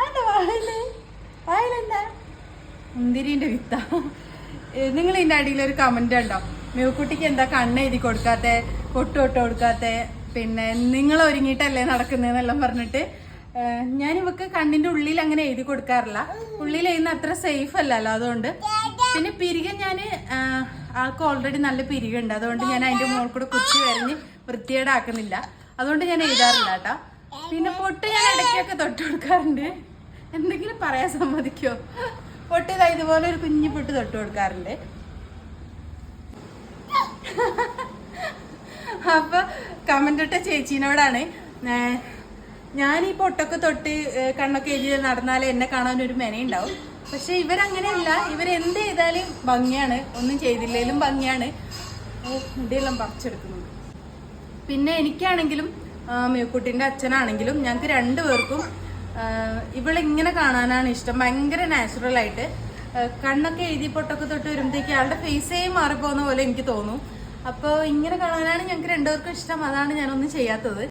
അതെന്താ വായിൽ? വായിലെന്താ? മുന്തിരിന്റെ വിത്ത. നിങ്ങൾ ഇതിന്റെ അടിയിൽ ഒരു കമന്റ് ഉണ്ടോ? മേക്കുട്ടിക്ക് എന്താ കണ്ണ് എഴുതി കൊടുക്കാത്ത? പൊട്ട് തൊട്ട് കൊടുക്കാത്ത? പിന്നെ നിങ്ങൾ ഒരുങ്ങിയിട്ടല്ലേ നടക്കുന്നതെന്നെല്ലാം പറഞ്ഞിട്ട് ഞാൻ ഇവക്ക് കണ്ണിന്റെ ഉള്ളിൽ അങ്ങനെ എഴുതി കൊടുക്കാറില്ല. ഉള്ളിൽ എഴുതുന്ന അത്ര സേഫ് അല്ലല്ലോ അതുകൊണ്ട്. പിന്നെ പിരിക ഞാൻ ആൾക്ക് ഓൾറെഡി നല്ല പിരികുണ്ട് അതുകൊണ്ട് ഞാൻ അതിന്റെ മോൾ കൂടെ കുത്തി വരഞ്ഞ് വൃത്തികേടാക്കുന്നില്ല. അതുകൊണ്ട് ഞാൻ എഴുതാറില്ല കേട്ടോ. പിന്നെ പൊട്ട് ഞാൻ ഇടയ്ക്കൊക്കെ തൊട്ട് കൊടുക്കാറുണ്ട്. എന്തെങ്കിലും പറയാൻ സമ്മതിക്കോ? പൊട്ട് ഇതാ ഇതുപോലെ ഒരു കുഞ്ഞു പൊട്ട് തൊട്ട് കൊടുക്കാറുണ്ട്. അപ്പൊ കമന്റ് ഇട്ട ചേച്ചീനോടാണ് ഞാൻ ഈ പൊട്ടൊക്കെ തൊട്ട് കണ്ണൊക്കെ എഴുതി നടന്നാൽ എന്നെ കാണാൻ ഒരു മെനയുണ്ടാവും. പക്ഷെ ഇവരങ്ങനെയല്ല ഇവരെന്ത് ചെയ്താലും ഭംഗിയാണ്. ഒന്നും ചെയ്തില്ലേലും ഭംഗിയാണ്. ഓ മുടിയെല്ലാം പറിച്ചെടുക്കുന്നത് പിന്നെ എനിക്കാണെങ്കിലും ആ, മേക്കുട്ടിന്റെ അച്ഛനാണെങ്കിലും ഞങ്ങൾക്ക് രണ്ടുപേർക്കും ഇവളിങ്ങനെ കാണാനാണ് ഇഷ്ടം. ഭയങ്കര നാച്ചുറലായിട്ട് കണ്ണൊക്കെ എഴുതി പൊട്ടൊക്കെ തൊട്ട് വരുമ്പോഴത്തേക്ക് ആളുടെ ഫേസേ മാറിപ്പോകുന്ന പോലെ എനിക്ക് തോന്നും. അപ്പോൾ ഇങ്ങനെ കാണാനാണ് ഞങ്ങൾക്ക് രണ്ടുപേർക്കും ഇഷ്ടം. അതാണ് ഞാനൊന്നും ചെയ്യാത്തത്.